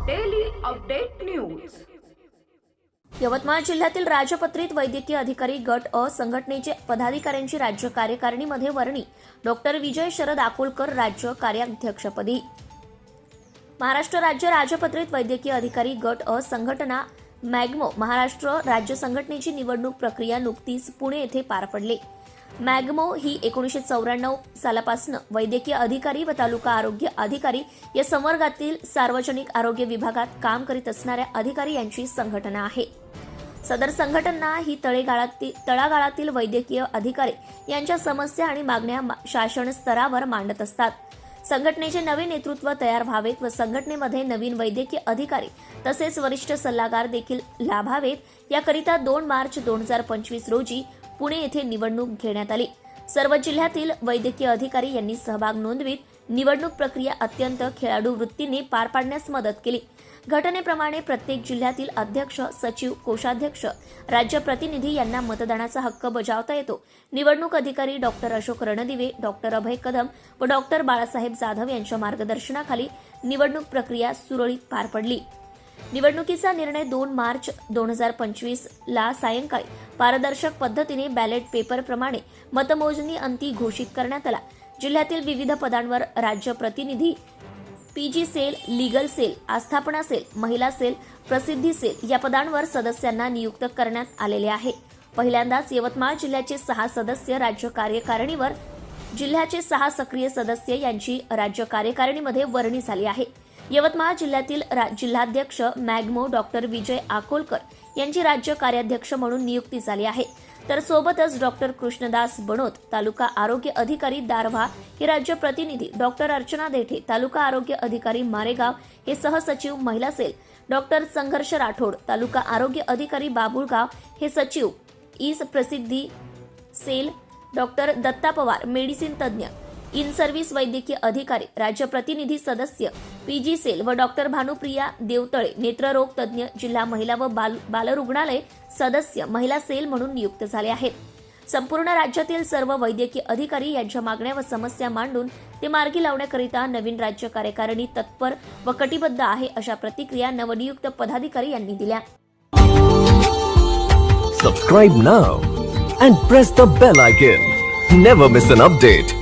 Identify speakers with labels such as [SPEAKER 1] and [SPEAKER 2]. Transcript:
[SPEAKER 1] Update news
[SPEAKER 2] Yavatmal जिल्ह्यातील राजपत्रित वैद्यकीय अधिकारी गट अ संघटनेचे पदाधिकाऱ्यांची राज्य कार्यकारिणीमध्ये वर्णी. डॉक्टर विजय शरद आकुलकर राज्य कार्याध्यक्षपदी. महाराष्ट्र राज्य राजपत्रित वैद्यकीय अधिकारी गट अ संघटना मॅग्मो महाराष्ट्र राज्य संघटनेची निवडणूक प्रक्रिया नुकतीच पुणे येथे पार पडली. मॅगमो ही एकोणीसशे चौऱ्याण्णव सालापासून वैद्यकीय अधिकारी व तालुका आरोग्य अधिकारी या संवर्गातील सार्वजनिक आरोग्य विभागात काम करीत असणाऱ्या अधिकारी यांची संघटना आहे. सदर संघटना ही तळेगाळातील तळागाळातील वैद्यकीय अधिकारी यांच्या समस्या आणि मागण्या शासन स्तरावर मांडत असतात. संघटनेचे नवे नेतृत्व तयार व्हावेत व संघटनेमध्ये नवीन वैद्यकीय अधिकारी तसेच वरिष्ठ सल्लागार देखील लाभावेत. याकरिता दोन मार्च दोन हजार पंचवीस रोजी पुणे येथे निवडणूक घेण्यात आली. सर्व जिल्ह्यातील वैद्यकीय अधिकारी यांनी सहभाग नोंदवीत. निवडणूक प्रक्रिया अत्यंत खेळाडू वृत्तीने पार पाडण्यास मदत केली. घटनेप्रमाणे प्रत्येक जिल्ह्यातील अध्यक्ष सचिव कोषाध्यक्ष राज्य प्रतिनिधी यांना मतदानाचा हक्क बजावता येतो. निवडणूक अधिकारी डॉक्टर अशोक रणदिवे डॉक्टर अभय कदम व डॉक्टर बाळासाहेब जाधव यांच्या मार्गदर्शनाखाली निवडणूक प्रक्रिया सुरळीत पार पडली. निवडणुकीचा निर्णय दोन मार्च दोन हजार पंचवीस ला सायंकाळी पारदर्शक पद्धतीने बॅलेट पेपरप्रमाणे मतमोजणी अंती घोषित करण्यात आला. जिल्ह्यातील विविध पदांवर राज्य प्रतिनिधी पीजी सेल लीगल सेल आस्थापना सेल महिला सेल प्रसिद्धी सेल या पदांवर सदस्यांना नियुक्त करण्यात आलेले आहे. पहिल्यांदाच यवतमाळ जिल्ह्याचे सहा सदस्य राज्य कार्यकारिणीवर जिल्ह्याचे सहा सक्रिय सदस्य यांची राज्य कार्यकारिणीमध्ये वर्णी झाली आहे. यवतमाळ जिल्ह्यातील रा- जिल्हाध्यक्ष मॅग्मो डॉक्टर विजय आकोलकर यांची राज्य कार्याध्यक्ष म्हणून नियुक्ती झाली आहे. तर सोबतच डॉक्टर कृष्णदास बनोत तालुका आरोग्य अधिकारी दारव्हा हे राज्य प्रतिनिधी डॉक्टर अर्चना देठे तालुका आरोग्य अधिकारी मारेगाव हे सहसचिव महिला सेल डॉक्टर संघर्ष राठोड तालुका आरोग्य अधिकारी बाबुळगाव हे सचिव ईस प्रसिद्धी cell doctor Datta Pawar medicine तज्ज्ञ इन सर्व्हिस वैद्यकीय अधिकारी राज्य प्रतिनिधी सदस्य पी जी सेल व डॉक्टर भानुप्रिया देवतळे नेत्ररोग तज्ज्ञ जिल्हा महिला व बाल बालरुग्णालय सदस्य महिला सेल म्हणून नियुक्त झाले आहेत. संपूर्ण राज्यातील सर्व वैद्यकीय अधिकारी यांच्या मागण्या व समस्या मांडून ते मार्गी लावण्याकरिता नवीन राज्य कार्यकारिणी तत्पर व कटिबद्ध आहे अशा प्रतिक्रिया नवनियुक्त पदाधिकारी यांनी दिल्या.
[SPEAKER 3] Subscribe now and press the bell icon never miss an update